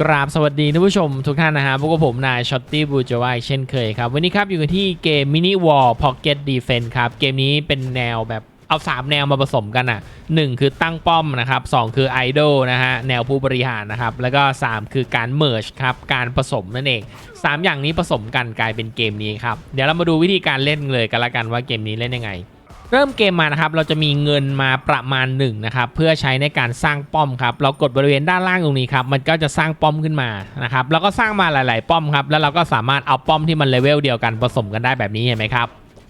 กราบสวัสดีท่านผู้ชมทุกท่านนะฮะพวกบผมนายช็อตตี้บูจาวายเช่นเคยครับ วันนี้ครับอยู่กันที่เกมมินิวอลพ็อกเก็ตดีเฟนครับ เกมนี้เป็นแนวแบบเอา 3 แนวมาผสมกันอะ 1 คือตั้งป้อมนะครับ 2 คือไอดอลนะฮะ แนวผู้บริหารนะครับ แล้วก็ 3 คือการเมิร์ชครับ การผสมนั่นเอง 3 อย่างนี้ผสมกันกลายเป็นเกมนี้ครับ เดี๋ยวเรามาดูวิธีการเล่นเลยกันละกันว่าเกมนี้เล่นยังไง เริ่มเกมมานะครับ เราจะมีเงินมาประมาณ1นะครับเพื่อใช้ในการสร้างป้อมครับ เรากดบริเวณด้านล่างตรงนี้ครับ มันก็จะสร้างป้อมขึ้นมานะครับ แล้วก็สร้างมาหลาย ๆ ป้อมครับ แล้วเราก็สามารถเอาป้อมที่มันเลเวลเดียวกันผสมกันได้แบบนี้เห็นไหมครับ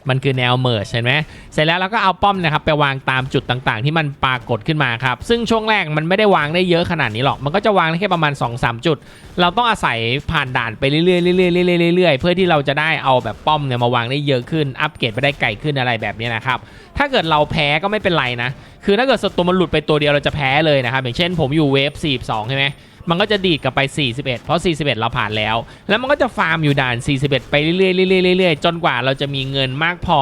มันคือแนวเมิร์ชเห็นไหมเสร็จแล้วเราก็เอาป้อมนะครับไปวางตามจุดต่างๆ ที่มันปรากฏขึ้นมาครับซึ่งช่วงแรกมันไม่ได้วางได้เยอะขนาดนี้หรอก มันก็จะวางได้แค่ประมาณ 2-3 จุด เราต้องอาศัยผ่านด่านไปเรื่อยๆเรื่อยๆเรื่อยๆเรื่อยๆเพื่อที่เราจะได้เอาแบบป้อมเนี่ยมาวางได้เยอะขึ้นอัปเกรดไปได้ไกลขึ้นอะไรแบบนี้นะครับถ้าเกิดเราแพ้ก็ไม่เป็นไรนะคือถ้าเกิดศัตรูมันหลุดไปตัวเดียวเราจะแพ้เลยนะครับอย่างเช่น ผมอยู่เวฟ42ใช่ไหม มันก็จะดีดกลับไป 41 เพราะ 41 เราผ่านแล้ว แล้วมันก็จะฟาร์มอยู่ด่าน 41 ไปเรื่อยๆเรื่อยๆเรื่อยๆจนกว่าเราจะมีเงินมากพอ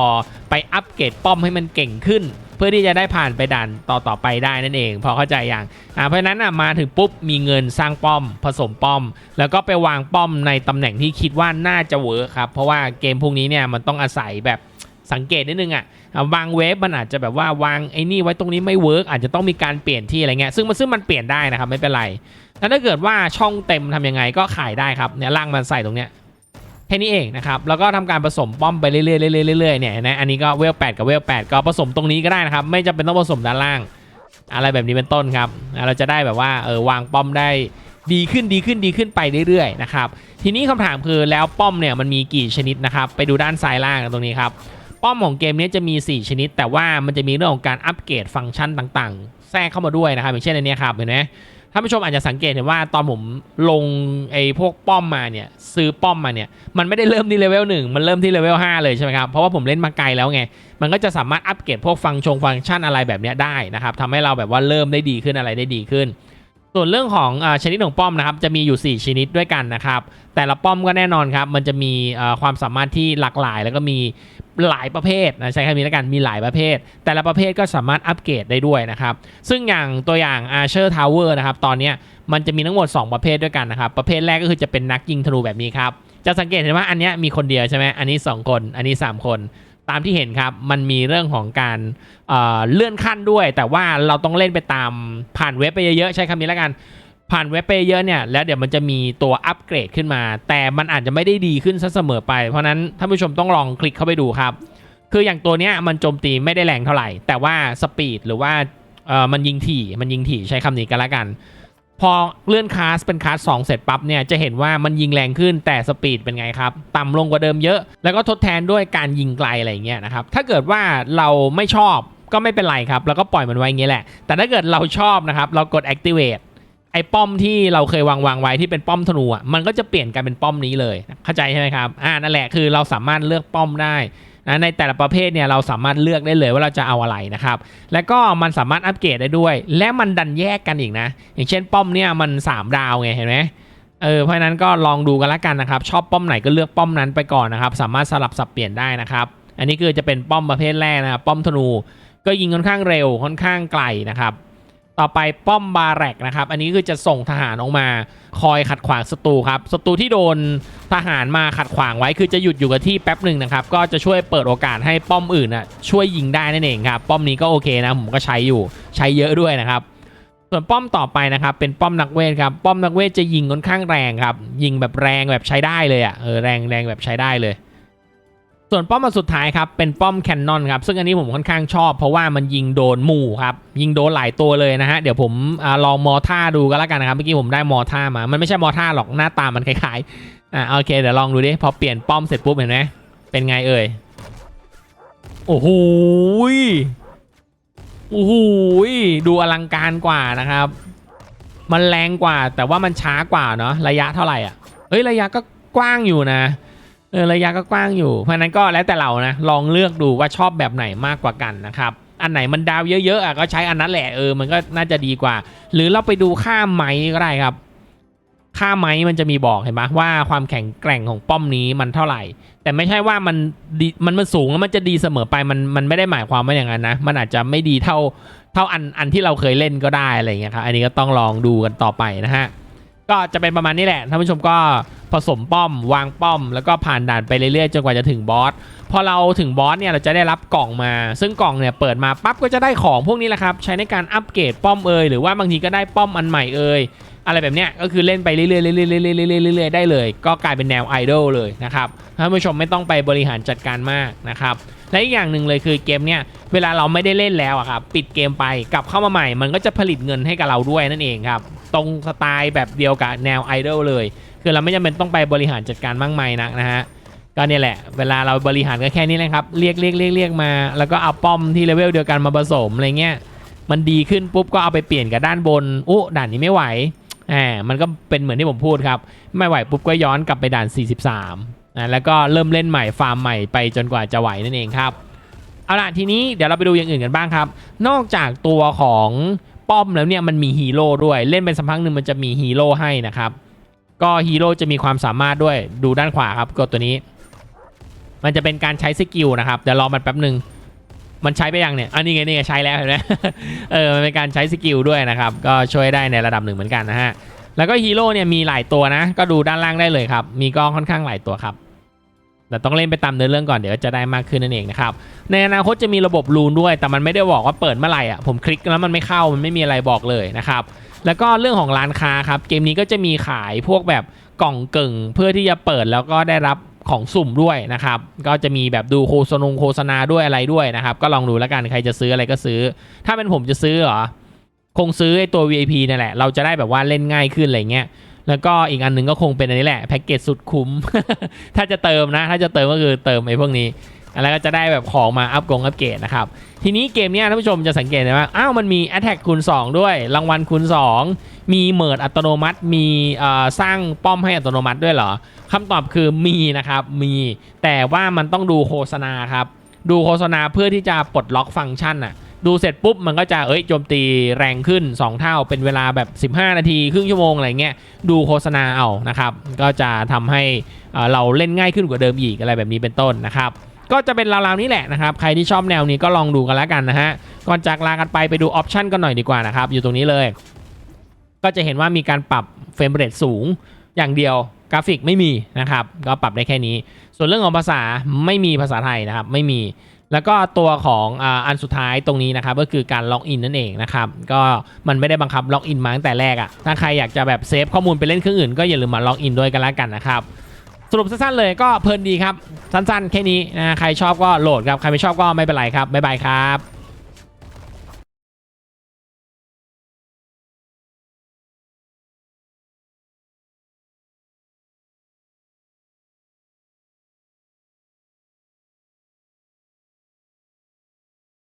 ไปอัปเกรดป้อมให้มันเก่งขึ้น เพื่อที่จะได้ผ่านไปด่านต่อต่อๆไปได้นั่นเอง พอเข้าใจอย่างอ่าเพราะนั้นอะมาถึงปุ๊บมีเงินสร้างป้อม ผสมป้อม แล้วก็ไปวางป้อมในตำแหน่งที่คิดว่าน่าจะเวิร์คครับเพราะว่าเกมพวกนี้เนี่ยมันต้องอาศัยแบบสังเกตนิดนึงอะอะวางเวฟมันอาจจะแบบว่าวางไอ้นี่ไว้ตรงนี้ไม่เวิร์กอาจจะต้องมีการเปลี่ยนที่อะไรเงี้ยซึ่งมันซึ่งมันเปลี่ยนได้นะครับไม่เป็นไร แล้วถ้าเกิดว่าช่องเต็มทำยังไงก็ขายได้ครับเนี่ยล่างมันใส่ตรงเนี้ยแค่นี้เองนะครับแล้วก็ทำการผสมป้อมไปเรื่อยๆเรื่อยๆเรื่อยๆเนี่ยนะอันนี้ก็เวล8กับเวล8ก็ผสมตรงนี้ก็ได้นะครับ ไม่จำเป็นต้องผสมด้านล่าง อะไรแบบนี้เป็นต้นครับ เราจะได้แบบว่าเออวางป้อมได้ดีขึ้นดีขึ้นดีขึ้นไปเรื่อยๆนะครับทีนี้คำถามคือแล้วป้อมเนี่ยมันมีกี่ชนิดนะครับไปดูด้านซ้ายล่างตรงนี้ครับป้อมของเกมนี้จะมี 4 ชนิด แต่ว่ามันจะมีเรื่องของการอัปเกรดฟังก์ชันต่างๆ แทรกเข้ามาด้วยนะครับอย่างเช่นอันนี้ครับเห็นไหม ท่านผู้ชมอาจจะสังเกตเห็นว่าตอนผมลงไอ้พวกป้อมมาเนี่ยซื้อป้อมมาเนี่ยมันไม่ได้เริ่มที่เลเวลหนึ่งมันเริ่มที่เลเวลห้าเลยใช่ไหมครับเพราะว่าผมเล่นมาไกลแล้วไงมันก็จะสามารถอัปเกรดพวกฟังชงฟังก์ชันอะไรแบบนี้ได้นะครับทำให้เราแบบว่าเริ่มได้ดีขึ้นอะไรได้ดีขึ้น ส่วนเรื่องของอชนิดของป้อมนะครับจะมีอยู่ 4 ชนิดด้วยกันนะครับ แต่ละป้อมก็แน่นอนครับ มันจะมีความสามารถที่หลากหลาย แล้วก็มีหลายประเภทนะใช้คำนี้แล้วกันมีหลายประเภท แต่ละประเภทก็สามารถอัปเกรดได้ด้วยนะครับ ซึ่งอย่างตัวอย่าง Archer Tower นะครับตอนนี้มันจะมีทั้งหมด 2 ประเภทด้วยกันนะครับ ประเภทแรกก็คือจะเป็นนักยิงธนูแบบนี้ครับจะสังเกตเห็นว่าอันนี้มีคนเดียวใช่ไหมอันนี้ 2 คน อันนี้ 3 คน ตามที่เห็นครับมันมีเรื่องของการเเลื่อนขั้นด้วย แต่ว่าเราต้องเล่นไปตามผ่านเว็บไปเยอะๆใช้คำนี้แล้วกัน ผ่านเว็บไปเยอะเนี่ยแล้วเดี๋ยวมันจะมีตัวอัปเกรดขึ้นมา แต่มันอาจจะไม่ได้ดีขึ้นซะเสมอไป เพราะนั้นท่านผู้ชมต้องลองคลิกเข้าไปดูครับ คืออย่างตัวเนี้ยมันโจมตีไม่ได้แรงเท่าไหร่ แต่ว่าสปีดหรือว่ามันยิงถี่มันยิงถี่ใช้คำนี้กันละกัน พอเลื่อนคลาสเป็นคลาส2เสร็จปั๊บเนี่ยจะเห็นว่ามันยิงแรงขึ้นแต่สปีดเป็นไงครับ ต่ำลงกว่าเดิมเยอะ แล้วก็ทดแทนด้วยการยิงไกลอะไรเงี้ยนะครับถ้าเกิดว่าเราไม่ชอบก็ไม่เป็นไรครับ แล้วก็ปล่อยมันไว้อย่างเงี้ยแหละ แต่ถ้าเกิดเราชอบนะครับ เรากด activate ไอ้ป้อมที่เราเคยวางวางไว้ที่เป็นป้อมธนูอะมันก็จะเปลี่ยนกลายเป็นป้อมนี้เลยเข้าใจใช่ไหมครับอ่านั่นแหละคือเราสามารถเลือกป้อมได้ นะในแต่ละประเภทเนี่ยเราสามารถเลือกได้เลยว่าเราจะเอาอะไรนะครับ แล้วก็มันสามารถอัปเกรดได้ด้วย และมันดันแยกกันอีกนะ อย่างเช่นป้อมเนี่ยมัน 3 ดาวไงเห็นไหมเออเพราะฉะนั้นก็ลองดูกันละกันนะครับ ชอบป้อมไหนก็เลือกป้อมนั้นไปก่อนนะครับ สามารถสลับสับเปลี่ยนได้นะครับ อันนี้คือจะเป็นป้อมประเภทแรกนะครับป้อมธนูก็ยิงค่อนข้างเร็วค่อนข้างไกลนะครับ ต่อไปป้อมบาแรกนะครับ อันนี้คือจะส่งทหารออกมา คอยขัดขวางศัตรูครับศัตรูที่โดนทหารมาขัดขวางไว้คือจะหยุดอยู่กับที่แป๊บหนึ่งนะครับ ก็จะช่วยเปิดโอกาสให้ป้อมอื่นน่ะช่วยยิงได้นั่นเองครับ ป้อมนี้ก็โอเคนะผมก็ใช้อยู่ใช้เยอะด้วยนะครับ ส่วนป้อมต่อไปนะครับเป็นป้อมนักเวทครับป้อมนักเวทจะยิงค่อนข้างแรงครับยิงแบบแรงแบบใช้ได้เลยอะเออแรงแรงแบบใช้ได้เลย ส่วนป้อมมาสุดท้ายครับเป็นป้อมแคนนอนครับซึ่งอันนี้ผมค่อนข้างชอบ เพราะว่ามันยิงโดนหมู่ครับยิงโดนหลายตัวเลยนะฮะเดี๋ยวผมอลองมอท่าดูก็แล้วกันนะครับเมื่อกี้ผมได้มอท่ามา มันไม่ใช่มอท่าหรอกหน้าตามันคล้ายๆอ่าโอเคเดี๋ยวลองดูดิพอเปลี่ยนป้อมเสร็จปุ๊บเห็นไหมเป็นไงเอ่ยโอ้โหโอ้โหดูอลังการกว่านะครับ มันแรงกว่าแต่ว่ามันช้ากว่าเนาะระยะเท่าไหร่อะเฮ้ยระยะก็กว้างอยู่นะ เออระยะก็กว้างอยู่ เพราะนั้นก็แล้วแต่เรานะ ลองเลือกดูว่าชอบแบบไหนมากกว่ากันนะครับ อันไหนมันดาวเยอะๆอะก็ใช้อันนั้นแหละเออมันก็น่าจะดีกว่า หรือเราไปดูค่าไม้ก็ได้ครับ ค่าไม้มันจะมีบอกเห็นไหมว่าความแข็งแกร่งของป้อมนี้มันเท่าไหร่ แต่ไม่ใช่ว่ามันดีมันมันสูงแล้วมันจะดีเสมอไปมันมันไม่ได้หมายความว่าอย่างนั้นนะ มันอาจจะไม่ดีเท่าเท่าอันอันที่เราเคยเล่นก็ได้อะไรเงี้ยครับอันนี้ก็ต้องลองดูกันต่อไปนะฮะก็จะเป็นประมาณนี้แหละท่านผู้ชมก็ ผสมป้อม วางป้อม แล้วก็ผ่านด่านไปเรื่อยๆจนกว่าจะถึงบอสพอเราถึงบอสเนี่ยเราจะได้รับกล่องมา ซึ่งกล่องเนี่ยเปิดมาปั๊บก็จะได้ของพวกนี้แหละครับใช้ในการอัปเกรดป้อมเอยหรือว่าบางทีก็ได้ป้อมอันใหม่เอยอะไรแบบเนี้ยก็คือเล่นไปเรื่อยๆเรื่อยๆเรื่อยๆเรื่อยๆได้เลย ก็กลายเป็นแนวไอดอลเลยนะครับท่านผู้ชมไม่ต้องไปบริหารจัดการมากนะครับและอีกอย่างหนึ่งเลยคือเกมเนี่ยเวลาเราไม่ได้เล่นแล้วอะครับปิดเกมไปกลับเข้ามาใหม่ มันก็จะผลิตเงินให้กับเราด้วยนั่นเองครับตรงสไตล์แบบเดียวกับแนวไอดอลเลย คือเราไม่จำเป็นต้องไปบริหารจัดการมากมายนักนะฮะก็เนี่ยแหละ เวลาเราบริหารก็แค่นี้แหละครับเรียกเรียกเรียกเรียกมา แล้วก็เอาป้อมที่เลเวลเดียวกันมาผสมอะไรเงี้ยมันดีขึ้นปุ๊บก็เอาไปเปลี่ยนกับด้านบนอู้ด่านนี้ไม่ไหวแหมมันก็เป็นเหมือนที่ผมพูดครับ ไม่ไหวปุ๊บก็ย้อนกลับไปด่าน 43นะแล้วก็เริ่มเล่นใหม่ฟาร์มใหม่ไปจนกว่าจะไหวนั่นเองครับเอาล่ะทีนี้เดี๋ยวเราไปดูอย่างอื่นกันบ้างครับ นอกจากตัวของป้อมแล้วเนี่ยมันมีฮีโร่ด้วยเล่นเป็นสักพักหนึ่งมันจะมีฮีโร่ให้นะครับ ก็ฮีโร่จะมีความสามารถด้วยดูด้านขวาครับกดตัวนี้ มันจะเป็นการใช้สกิลนะครับเดี๋ยวรอมันแป๊บหนึ่งมันใช้ไปยังเนี่ยอันนี้ไงนี่ไงใช้แล้วเห็นไหมเออมันเป็นการใช้สกิลด้วยนะครับ ก็ช่วยได้ในระดับหนึ่งเหมือนกันนะฮะแล้วก็ฮีโร่เนี่ยมีหลายตัวนะ ก็ดูด้านล่างได้เลยครับ มีก็ค่อนข้างหลายตัวครับ แต่ต้องเล่นไปตามเนื้อเรื่องก่อนเดี๋ยวจะได้มากขึ้นนั่นเองนะครับในอนาคตจะมีระบบรูนด้วย แต่มันไม่ได้บอกว่าเปิดเมื่อไหร่อะผมคลิกแล้วมันไม่เข้ามันไม่มีอะไรบอกเลยนะครับแล้วก็เรื่องของร้านค้าครับเกมนี้ก็จะมีขายพวกแบบกล่องกึ่ง เพื่อที่จะเปิดแล้วก็ได้รับของสุ่มด้วยนะครับ ก็จะมีแบบดูโฆษณงโฆษณาด้วยอะไรด้วยนะครับ ก็ลองดูแล้วกันใครจะซื้ออะไรก็ซื้อ ถ้าเป็นผมจะซื้อเหรอ คงซื้อไอ้ตัว VIP นั่นแหละ เราจะได้แบบว่าเล่นง่ายขึ้นอะไรเงี้ย แล้วก็อีกอันหนึ่งก็คงเป็นอันนี้แหละแพ็กเกจสุดคุ้ม ถ้าจะเติมนะ ถ้าจะเติมก็คือเติมไอ้พวกนี้แล้วก็จะได้แบบของมาอัพกงอัพเกรดนะครับ ทีนี้เกมเนี้ยท่านผู้ชมจะสังเกตได้ว่า อ้าวมันมี Attack คูณ2 ด้วย รางวัลคูณ 2 มีเมิร์ดอัตโนมัติ มีสร้างป้อมให้อัตโนมัติด้วยเหรอคำตอบคือมีนะครับ มี แต่ว่ามันต้องดูโฆษณาครับ ดูโฆษณาเพื่อที่จะปลดล็อกฟังก์ชันน่ะ ดูเสร็จปุ๊บมันก็จะเอ้ยโจมตีแรงขึ้น 2 เท่าเป็นเวลาแบบ 15 นาที ครึ่งชั่วโมงอะไรเงี้ยดูโฆษณาเอานะครับ ก็จะทำให้เอ่อเราเล่นง่ายขึ้นกว่าเดิมอีกอะไรแบบนี้เป็นต้นนะครับ ก็จะเป็นราวๆนี้แหละนะครับ ใครที่ชอบแนวนี้ก็ลองดูกันแล้วกันนะฮะก่อนจากลากันไปไปดูออปชันกันหน่อยดีกว่านะครับ อยู่ตรงนี้เลย ก็จะเห็นว่ามีการปรับเฟรมเรทสูงอย่างเดียวกราฟิกไม่มีนะครับ ก็ปรับได้แค่นี้ ส่วนเรื่องของภาษาไม่มีภาษาไทยนะครับ ไม่มี แล้วก็ตัวของอันสุดท้ายตรงนี้นะครับก็คือการล็อกอินนั่นเองนะครับก็มันไม่ได้บังคับล็อกอินมาตั้งแต่แรกอะถ้าใครอยากจะแบบเซฟข้อมูลไปเล่นเครื่องอื่นก็อย่าลืมมาล็อกอินด้วยกันแล้วกันนะครับสรุปสั้นๆเลยก็เพลินดีครับสั้นๆแค่นี้นะใครชอบก็โหลดครับใครไม่ชอบก็ไม่เป็นไรครับบ๊ายบายครับ